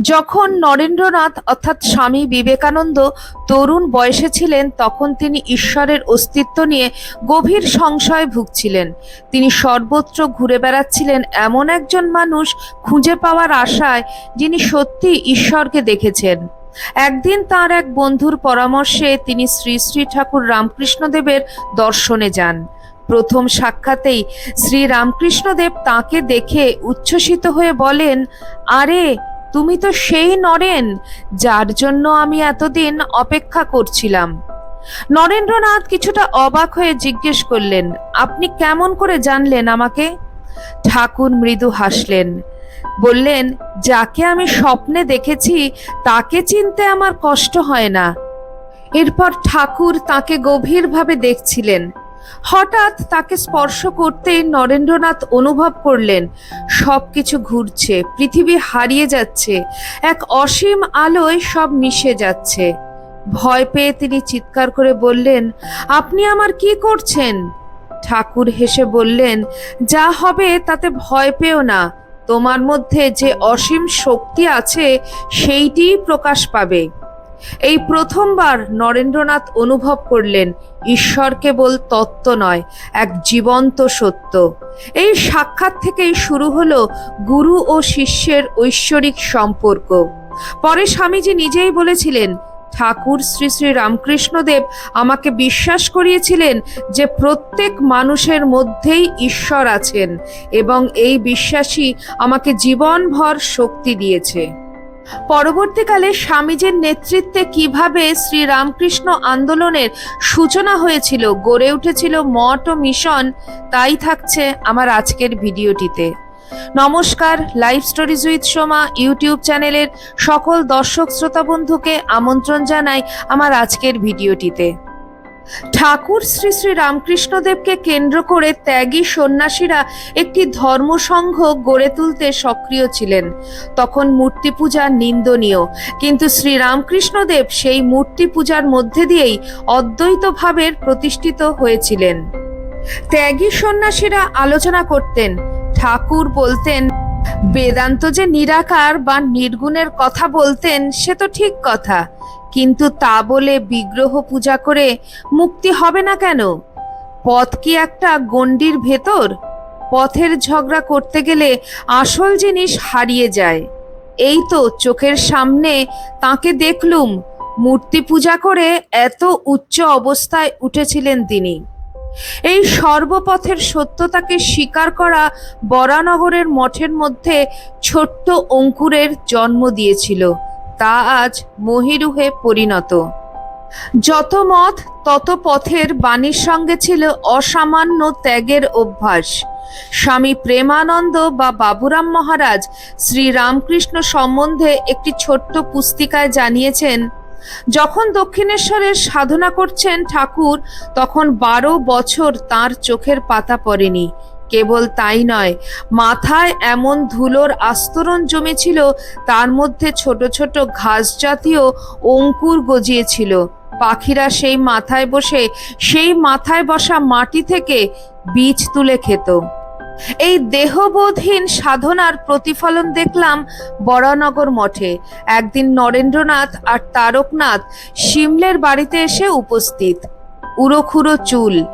যখন নরেন্দ্রনাথ অর্থাৎ স্বামী বিবেকানন্দ তরুণ বয়সে ছিলেন, তখন তিনি ঈশ্বরের অস্তিত্ব নিয়ে গভীর সংশয়ে ভুগছিলেন। তিনি সর্বত্র ঘুরে বেড়াচ্ছিলেন এমন একজন মানুষ খুঁজে পাওয়ার আশায় যিনি সত্যি ঈশ্বরকে দেখেছেন। একদিন তার এক বন্ধুর পরামর্শে তিনি শ্রী শ্রী ঠাকুর রামকৃষ্ণদেবের দর্শনে যান। প্রথম সাক্ষাতেই শ্রী রামকৃষ্ণদেব তাকে দেখে উচ্ছ্বসিত হয়ে বলেন, আরে তুমি তো সেই নরেন যার জন্য আমি এতদিন অপেক্ষা করছিলাম। নরেন্দ্রনাথ কিছুটা অবাক হয়ে জিজ্ঞেস করলেন, আপনি কেমন করে জানলেন আমাকে? ঠাকুর মৃদু হাসলেন, বললেন, যাকে আমি স্বপ্নে দেখেছি, তাকে চিনতে আমার কষ্ট হয় না। এরপর ঠাকুর তাকে গভীরভাবে দেখছিলেন। হঠাৎ তাকে স্পর্শ করতেই নরেন্দ্রনাথ অনুভব করলেন সব কিছু ঘুরছে, পৃথিবী হারিয়ে যাচ্ছে, এক অসীম আলোয় সব মিশে যাচ্ছে। ভয় পেয়ে তিনি চিৎকার করে বললেন, আপনি আমার কি করছেন? ঠাকুর হেসে বললেন, যা হবে তাতে ভয় পেও না, তোমার মধ্যে যে অসীম শক্তি আছে, সেইটিই প্রকাশ পাবে। এই প্রথমবার নরেন্দ্রনাথ অনুভব করলেন, ঈশ্বর কেবল তত্ত্ব নয়, এক জীবন্ত সত্য। এই সাক্ষাৎ থেকেই শুরু হলো গুরু ও শিষ্যের ঐশ্বরিক সম্পর্ক। পরে স্বামীজি নিজেই বলেছিলেন, ঠাকুর শ্রী শ্রী রামকৃষ্ণদেব আমাকে বিশ্বাস করিয়েছিলেন যে প্রত্যেক মানুষের মধ্যেই ঈশ্বর আছেন এবং এই বিশ্বাসই আমাকে জীবনভর শক্তি দিয়েছে। পরবর্তীকালে স্বামীজির নেতৃত্বে কীভাবে শ্রী রামকৃষ্ণ আন্দোলনের সূচনা হয়েছিল, গড়ে উঠেছিল মঠ ও মিশন, তাই থাকছে আমার আজকের ভিডিওটিতে। নমস্কার live stories with Soma, YouTube চ্যানেলের সকল দর্শক শ্রোতা বন্ধুকে আমন্ত্রণ জানাই আমার আজকের ভিডিওটিতে। ঠাকুর শ্রী শ্রী রামকৃষ্ণদেবকে কেন্দ্র করে ত্যাগী সন্ন্যাসীরা একটি ধর্মসংঘ গড়ে তুলতে সক্রিয় ছিলেন। তখন মূর্তি পূজা নিন্দনীয়, কিন্তু শ্রী রামকৃষ্ণদেব সেই মূর্তি পূজার মধ্যে দিয়েই অদ্বৈত ভাবের প্রতিষ্ঠিত হয়েছিলেন। ত্যাগী সন্ন্যাসীরা আলোচনা করতেন। ঠাকুর বলতেন, বেদান্ত যে নিরাকার বা নির্গুণের কথা বলতেন, সে তো ঠিক কথা। কিন্তু তা বলে বিগ্রহ পূজা করে মুক্তি হবে না কেন? পথ কি একটা গণ্ডির ভেতর? পথের ঝগড়া করতে গেলে আসল জিনিস হারিয়ে যায়। এই তো চোখের সামনে তাকে দেখলুম, মূর্তি পূজা করে এত উচ্চ অবস্থায় উঠেছিলেন তিনি। এই সর্বপথের সত্যতাকে স্বীকার করা বরানগরের মঠের মধ্যে ছোট্ট অঙ্কুরের জন্ম দিয়েছিল। তা আজ মহিরুহে পরিণত। যত মত, তত পথের বাণীর সঙ্গে ছিল অসামান্য ত্যাগের অভ্যাস। স্বামী প্রেমানন্দ বা বাবুরাম মহারাজ শ্রী রামকৃষ্ণ সম্বন্ধে একটি ছোট্ট পুস্তিকায় জানিয়েছেন, যখন দক্ষিণেশ্বরের সাধনা করছেন ঠাকুর, তখন বারো বছর তার চোখের পাতা পড়েনি। কেবল তাই নয়, মাথায় এমন ধুলোর আস্তরণ জমেছিল, তার মধ্যে ছোট ছোট ঘাস জাতীয় অঙ্কুর গজিয়েছিল। পাখিরা সেই মাথায় বসে, সেই মাথায় বসা মাটি থেকে বীজ তুলে খেত। এই দেহবোধহীন সাধনার প্রতিফলন দেখলাম বরানগর মঠে। একদিন নরেন্দ্রনাথ আর তারকনাথ শিমলের বাড়িতে এসে উপস্থিত। উড়োখুড়ো চুল।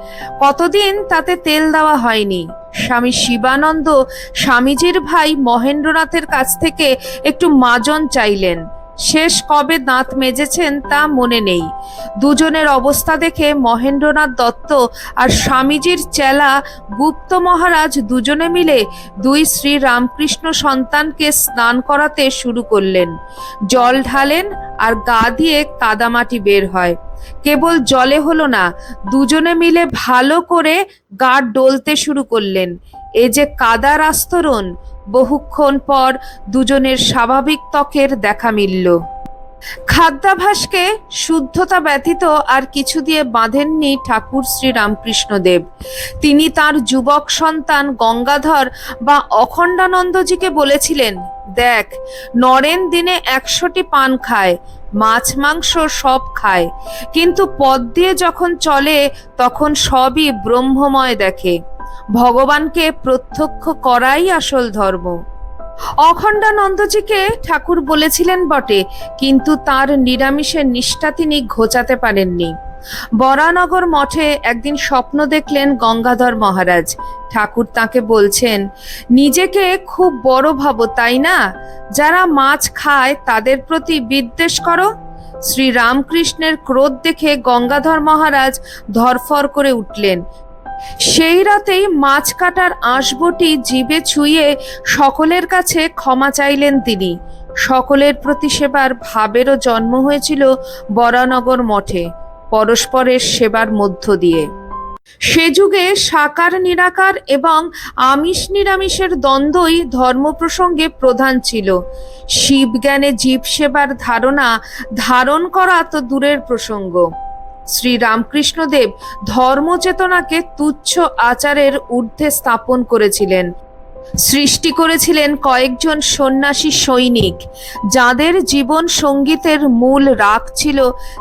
কতদিন তাতে তেল দেওয়া হয়নি। স্বামী শিবানন্দ স্বামীজির ভাই মহেন্দ্রনাথের কাছ থেকে একটু মাজন চাইলেন। শেষ কবে দাঁত মেজেছেন তা মনে নেই। দুজনের অবস্থা দেখে মহেন্দ্রনাথ দত্ত আর স্বামীজির চেলা গুপ্ত মহারাজ দুজনে মিলে দুই শ্রী রামকৃষ্ণ সন্তানকে স্নান করাতে শুরু করলেন। জল ঢালেন আর গা দিয়ে কাদামাটি বের হয়। কেবল জলে হলো না, দুজনে মিলে ভালো করে গা ডলতে শুরু করলেন। এ যে কাদার আস্তরণ, বহুক্ষণ পর দুজনের স্বাভাবিক ত্বকের দেখা মিলল। খাদ্যাভাসকে শুদ্ধতা ব্যতীত আর কিছু দিয়ে বাঁধেননি ঠাকুর শ্রী রামকৃষ্ণদেব তিনি তার যুবক সন্তান গঙ্গাধর বা অখণ্ডানন্দজিকে বলেছিলেন, দেখ, নরেন দিনে একশোটি পান খায় মাছ মাংস সব খায়। কিন্তু পদ দিয়ে যখন চলে, তখন সবই ব্রহ্মময় দেখে। ভগবানকে প্রত্যক্ষ করাই আসল ধর্ম। অখণ্ডানন্দজিকে ঠাকুর বলেছিলেন বটে, কিন্তু তার নিরামিষের নিষ্ঠা তিনি ঘোচাতে পারেননি। বরানগর মঠে একদিন স্বপ্ন দেখলেন গঙ্গাধর মহারাজ। ঠাকুর তাকে বলছেন, নিজেকে খুব বড় ভাবো, তাই না? যারা মাছ খায়, তাদের প্রতি বিদ্বেষ করো। শ্রী রামকৃষ্ণের ক্রোধ দেখে গঙ্গাধর মহারাজ ধরফর করে উঠলেন। সেই রাতেই মাছ কাটার আঁশবটি জিবে ছুঁয়ে সকলের কাছে ক্ষমা চাইলেন তিনি। সকলের প্রতি সেবার ভাবেরও জন্ম হয়েছিল বরানগর মঠে। পরস্পরের সেবার মধ্য দিয়ে। সে যুগে সাকার নিরাকার এবং আমিষ নিরামিষের দ্বন্দ্বই ধর্ম প্রসঙ্গে প্রধান ছিল। শিবজ্ঞানে জীব সেবার ধারণা ধারণ করা তো দূরের প্রসঙ্গ। শ্রী রামকৃষ্ণদেব ধর্মচেতনাকে তুচ্ছ আচারের ঊর্ধ্বে স্থাপন করেছিলেন। সৃষ্টি করেছিলেন কয়েকজন সন্ন্যাসী সৈনিক, যাদের জীবন সঙ্গীতের মূল রাগ ছিল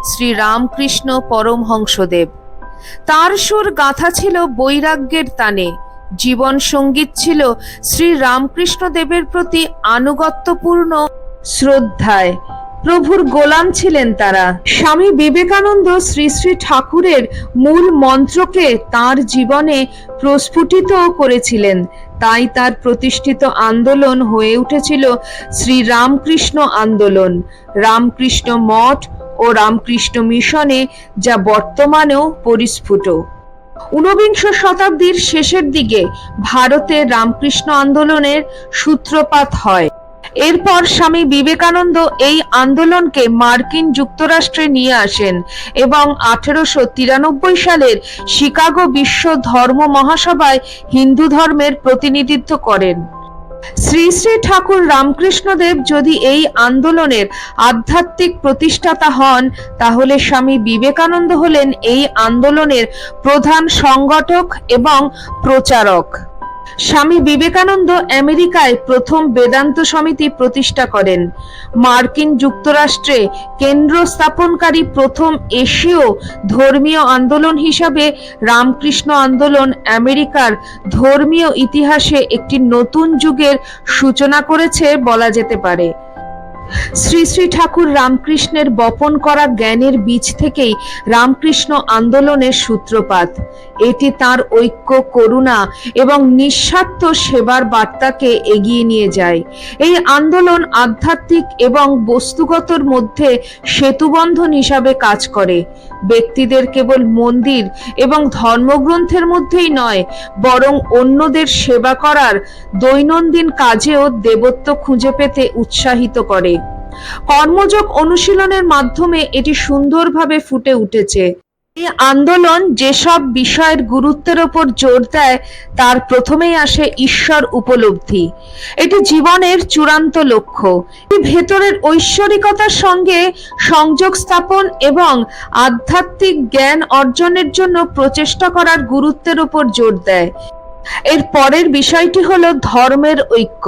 শ্রী রামকৃষ্ণ পরমহংসদেব। তার সুর গাথা ছিল বৈরাগ্যের তানে জীবন সংগীত ছিল শ্রী রামকৃষ্ণ দেবের প্রতি আনুগত্যপূর্ণ শ্রদ্ধায়। প্রভুর গোলাম ছিলেন তারা। স্বামী বিবেকানন্দ শ্রী শ্রী ঠাকুরের মূল মন্ত্রকে তার জীবনে প্রস্ফুটিত করেছিলেন। তাই তার প্রতিষ্ঠিত আন্দোলন হয়ে উঠেছিল শ্রী রামকৃষ্ণ আন্দোলন। রামকৃষ্ণ মঠ ও রামকৃষ্ণ মিশনে, যা বর্তমানেও পরিস্ফুট। ঊনবিংশ শতাব্দীর শেষের দিকে ভারতে রামকৃষ্ণ আন্দোলনের সূত্রপাত হয়। এরপর স্বামী বিবেকানন্দ এই আন্দোলনকে মার্কিন যুক্তরাষ্ট্রে নিয়ে আসেন এবং আঠেরোশো তিরানব্বই সালের শিকাগো বিশ্ব ধর্ম মহাসভায় হিন্দু ধর্মের প্রতিনিধিত্ব করেন। শ্রী শ্রী ঠাকুর রামকৃষ্ণদেব যদি এই আন্দোলনের আধ্যাত্মিক প্রতিষ্ঠাতা হন, তাহলে স্বামী বিবেকানন্দ হলেন এই আন্দোলনের প্রধান সংগঠক এবং প্রচারক। স্বামী বিবেকানন্দ আমেরিকায় প্রথম বেদান্ত সমিতি প্রতিষ্ঠা করেন। মার্কিন যুক্তরাষ্ট্রে কেন্দ্র স্থাপনকারী প্রথম এশীয় ধর্মীয় আন্দোলন হিসাবে রামকৃষ্ণ আন্দোলন আমেরিকার ধর্মীয় ইতিহাসে একটি নতুন যুগের সূচনা করেছে বলা যেতে পারে। শ্রী শ্রী ঠাকুর রামকৃষ্ণের বপন করা জ্ঞানের বীজ থেকেই রামকৃষ্ণ আন্দোলনের সূত্রপাত। এটি তার ঐক্য, করুণা এবং নিঃস্বার্থ সেবার বার্তাকে এগিয়ে নিয়ে যায়। এই আন্দোলন আধ্যাত্মিক এবং বস্তুগতর মধ্যে সেতুবন্ধন হিসাবে কাজ করে। ব্যক্তিদের কেবল মন্দির এবং ধর্মগ্রন্থের মধ্যেই নয়, বরং অন্যদের সেবা করার দৈনন্দিন কাজেও দেবত্ব খুঁজে পেতে উৎসাহিত করে। কর্মযোগ অনুশীলনের মাধ্যমে এটি সুন্দরভাবে ফুটে উঠেছে। এই আন্দোলন যেসব বিষয়ের গুরুত্বের ওপর জোর দেয়, তার প্রথমেই আসে ঈশ্বর উপলব্ধি। এটি জীবনের চূড়ান্ত লক্ষ্য। এটি ভেতরের ঐশ্বরিকতার সঙ্গে সংযোগ স্থাপন এবং আধ্যাত্মিক জ্ঞান অর্জনের জন্য প্রচেষ্টা করার গুরুত্বের ওপর জোর দেয়। এর পরের বিষয়টি হলো ধর্মের ঐক্য।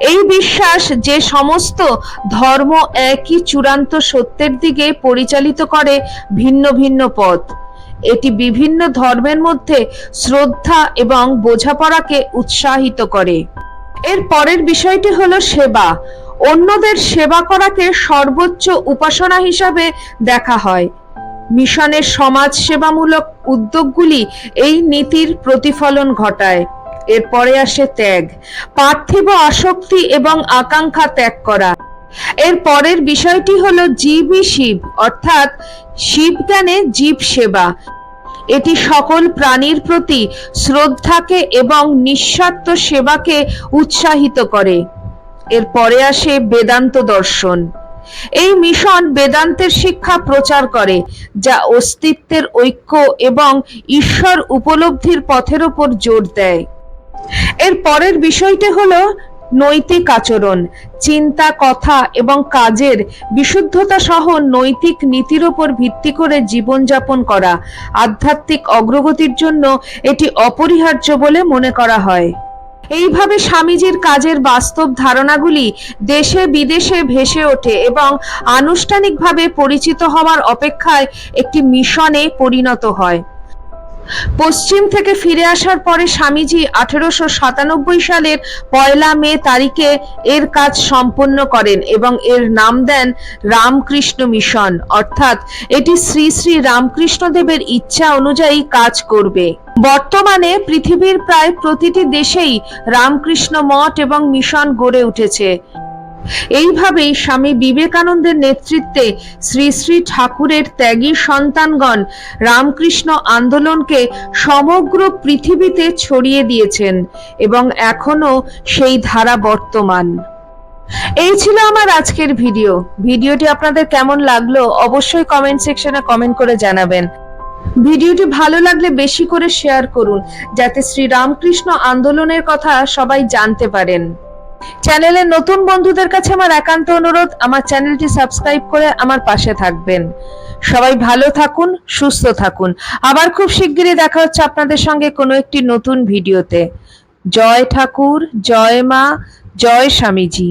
এই বিশ্বাস যে সমস্ত ধর্ম একই চূড়ান্ত সত্যের দিকে পরিচালিত করে ভিন্ন ভিন্ন পথ। এটি বিভিন্ন ধর্মের মধ্যে শ্রদ্ধা এবং বোঝাপড়াকে উৎসাহিত করে। এর পরের বিষয়টি হলো সেবা। অন্যদের সেবা করাকে সর্বোচ্চ উপাসনা হিসাবে দেখা হয়। মিশনের সমাজ সেবামূলক উদ্যোগগুলি এই নীতির প্রতিফলন ঘটায়। এরপরে আসে ত্যাগ, পার্থিব আসক্তি এবং আকাঙ্ক্ষা ত্যাগ করা। এর পরের বিষয়টি হল জীবই শিব, অর্থাৎ শিব জ্ঞানে জীব সেবা। এটি সকল প্রাণীর প্রতি শ্রদ্ধাকে এবং নিঃস্বার্থ সেবাকে উৎসাহিত করে। এর পরে আসে বেদান্ত দর্শন। এই মিশন বেদান্তের শিক্ষা প্রচার করে, যা অস্তিত্বের ঐক্য এবং ঈশ্বর উপলব্ধির পথের ওপর জোর দেয়। এর পরের বিষয়টি হলো নৈতিক আচরণ, চিন্তা, কথা এবং কাজের বিশুদ্ধতা সহ নৈতিক নীতির ওপর ভিত্তি করে জীবনযাপন করা আধ্যাত্মিক অগ্রগতির জন্য এটি অপরিহার্য বলে মনে করা হয়। এইভাবে স্বামীজির কাজের বাস্তব ধারণাগুলি দেশে বিদেশে ভেসে ওঠে এবং আনুষ্ঠানিকভাবে পরিচিত হওয়ার অপেক্ষায় একটি মিশনে পরিণত হয়। পশ্চিম থেকে ফিরে আসার পরে স্বামীজি আঠেরোশো সাতানব্বই সালের পয়লা মে তারিখে এর কাজ সম্পন্ন করেন এবং এর নাম দেন রামকৃষ্ণ মিশন। অর্থাৎ এটি শ্রী শ্রী রামকৃষ্ণদেবের ইচ্ছা অনুযায়ী কাজ করবে। বর্তমানে পৃথিবীর প্রায় প্রতিটি দেশেই রামকৃষ্ণ মঠ এবং মিশন গড়ে উঠেছে। এইভাবেই স্বামী বিবেকানন্দের নেতৃত্বে শ্রী শ্রী ঠাকুরের ত্যাগী সন্তানগণ রামকৃষ্ণ আন্দোলনকে সমগ্র পৃথিবীতে ছড়িয়ে দিয়েছেন এবং এখনও সেই ধারা বর্তমান। এই ছিল আমার আজকের ভিডিও। ভিডিওটি আপনাদের কেমন লাগল অবশ্যই কমেন্ট সেকশনে কমেন্ট করে জানাবেন। ভিডিওটি ভালো লাগলে বেশি করে শেয়ার করুন, যাতে শ্রী রামকৃষ্ণ আন্দোলনের কথা সবাই জানতে পারেন। চ্যানেলের নতুন বন্ধুদের কাছে আমার একান্ত অনুরোধ, আমার চ্যানেলটি সাবস্ক্রাইব করে আমার পাশে থাকবেন। সবাই ভালো থাকুন, সুস্থ থাকুন। আবার খুব শিগগিরই দেখা হচ্ছে আপনাদের সঙ্গে কোনো একটি নতুন ভিডিওতে। জয় ঠাকুর, জয় মা, জয় স্বামীজি।